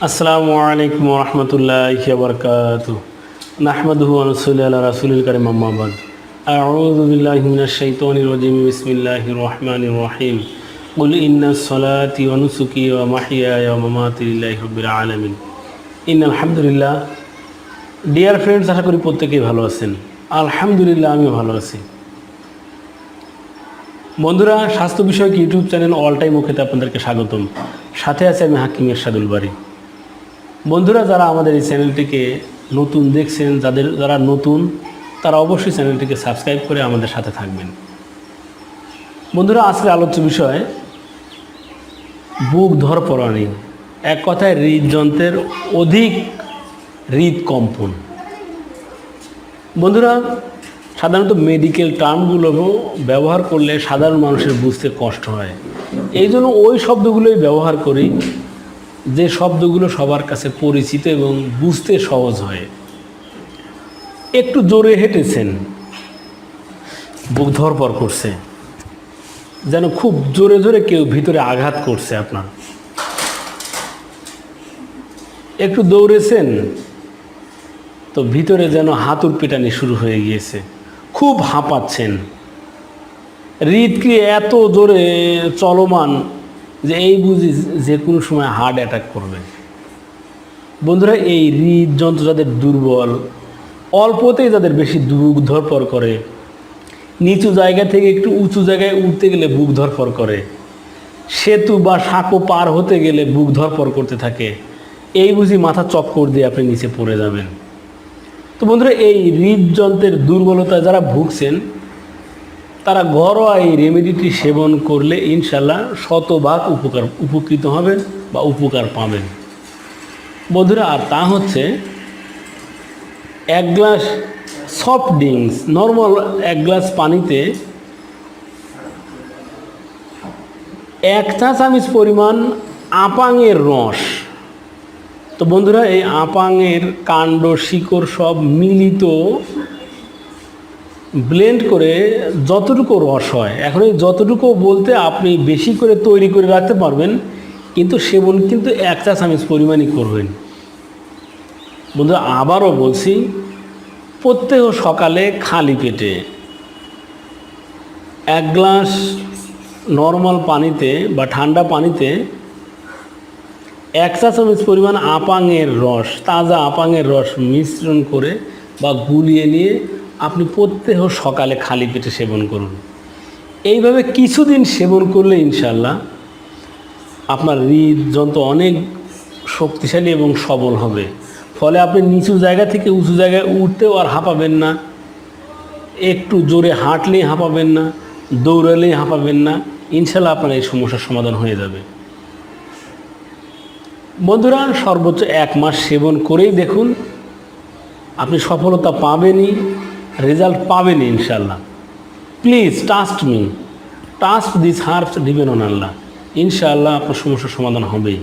আসসালামু আলাইকুম রহমতুল্লাহ বরকাত নাহমদহু আনসুল্লাহ আল্লাহ রাসুল করিম আম্মাবাদ আউযু বিল্লাহি মিনাশ শাইতানির রাজিম বিসমিল্লাহির রহমানির রহিম قل إن صلاتي ونسكي ومحياي ومماتي لله رب العالمين ইন আলহামদুলিল্লাহ ডিয়ার ফ্রেন্ডস আশা করি প্রত্যেকেই ভালো আছেন আলহামদুলিল্লাহ আমিও ভালো আছি বন্ধুরা স্বাস্থ্য বিষয়ক ইউটিউব চ্যানেল অল টাইম ওকেতে আপনাদেরকে স্বাগতম সাথে আছে আমি হাকিম এরশাদুল বাড়ি বন্ধুরা যারা আমাদের এই চ্যানেলটিকে নতুন দেখছেন, যাদের যারা নতুন, তারা অবশ্যই চ্যানেলটিকে সাবস্ক্রাইব করে আমাদের সাথে থাকবেন। বন্ধুরা, আজকের আলোচ্য বিষয়, বুক ধরপড়ানি। এক কথায় হৃদযন্ত্রের অধিক হৃদকম্পন। বন্ধুরা, সাধারণত মেডিকেল টার্মগুলো ব্যবহার করলে সাধারণ মানুষের বুঝতে কষ্ট হয়। এই জন্য ওই শব্দগুলোই ব্যবহার করি। যে শব্দগুলো সবার কাছে পরিচিত এবং বুঝতে সহজ হয়। একটু জোরে হেঁটেছেন। বুক ধরপর করছে। যেন খুব জোরে জোরে কেউ ভিতরে আঘাত করছে আপনার। একটু দৌড়েছেন, তো ভিতরে যেন হাতুর পেটানি শুরু হয়ে গিয়েছে। খুব হাঁপাচ্ছেন। হৃদক্রিয়া এত জোরে চলমান যে এই বুঝি যে কোনো সময় হার্ট অ্যাটাক করবে। বন্ধুরা, এই হৃদযন্ত্র যাদের দুর্বল, অল্পতেই যাদের বেশি বুক ধরপর করে, নিচু জায়গা থেকে একটু উঁচু জায়গায় উঠতে গেলে বুক ধরপর করে, সেতু বা সাঁকো পার হতে গেলে বুক ধরপর করতে থাকে, এই বুঝি মাথা চক্কর দিয়ে আপনি নিচে পড়ে যাবেন। তো বন্ধুরা, এই হৃদযন্ত্রের দুর্বলতা যারা ভুগছেন তারা ঘরোয়া এই রেমেডিটি সেবন করলে ইনশাল্লাহ শতভাগ উপকার, উপকৃত হবেন বা উপকার পাবেন। বন্ধুরা, আর তা হচ্ছে এক গ্লাস সফট ড্রিঙ্কস নর্মাল এক গ্লাস পানিতে এক চা চামচ পরিমাণ আপাঙের রস। তো বন্ধুরা, এই আপাঙের কাণ্ড, শিকড় সব মিলিত ব্লেন্ড করে যতটুকু রস হয়, এখন এই যতটুকু বলতে আপনি বেশি করে তৈরি করে রাখতে পারবেন, কিন্তু সেবন কিন্তু এক চা চামচ পরিমাণই করবেন। বন্ধুরা আবারও বলছি, প্রত্যেক সকালে খালি পেটে এক গ্লাস নর্মাল পানিতে বা ঠান্ডা পানিতে এক চা চামচ পরিমাণ আপাঙের রস, তাজা আপাঙের রস মিশ্রণ করে বা গুলিয়ে নিয়ে আপনি প্রত্যেক সকালে খালি পেটে সেবন করুন। এইভাবে কিছুদিন সেবন করলে ইনশাল্লাহ আপনার হৃদযন্ত্র অনেক শক্তিশালী এবং সবল হবে। ফলে আপনি নিচু জায়গা থেকে উঁচু জায়গায় উঠতেও আর হাঁপাবেন না। একটু জোরে হাঁটলেই হাঁপাবেন না, দৌড়ালেই হাঁপাবেন না। ইনশাল্লাহ আপনার এই সমস্যার সমাধান হয়ে যাবে। বন্ধুরা, সর্বোচ্চ এক মাস সেবন করেই দেখুন, আপনি সফলতা পাবেনই। রেজাল্ট পাবেনি ইনশাল্লাহ please trust me trust this herbs depend on Allah. ইনশাআল্লাহ আপনার সমস্যার সমাধান হবেই।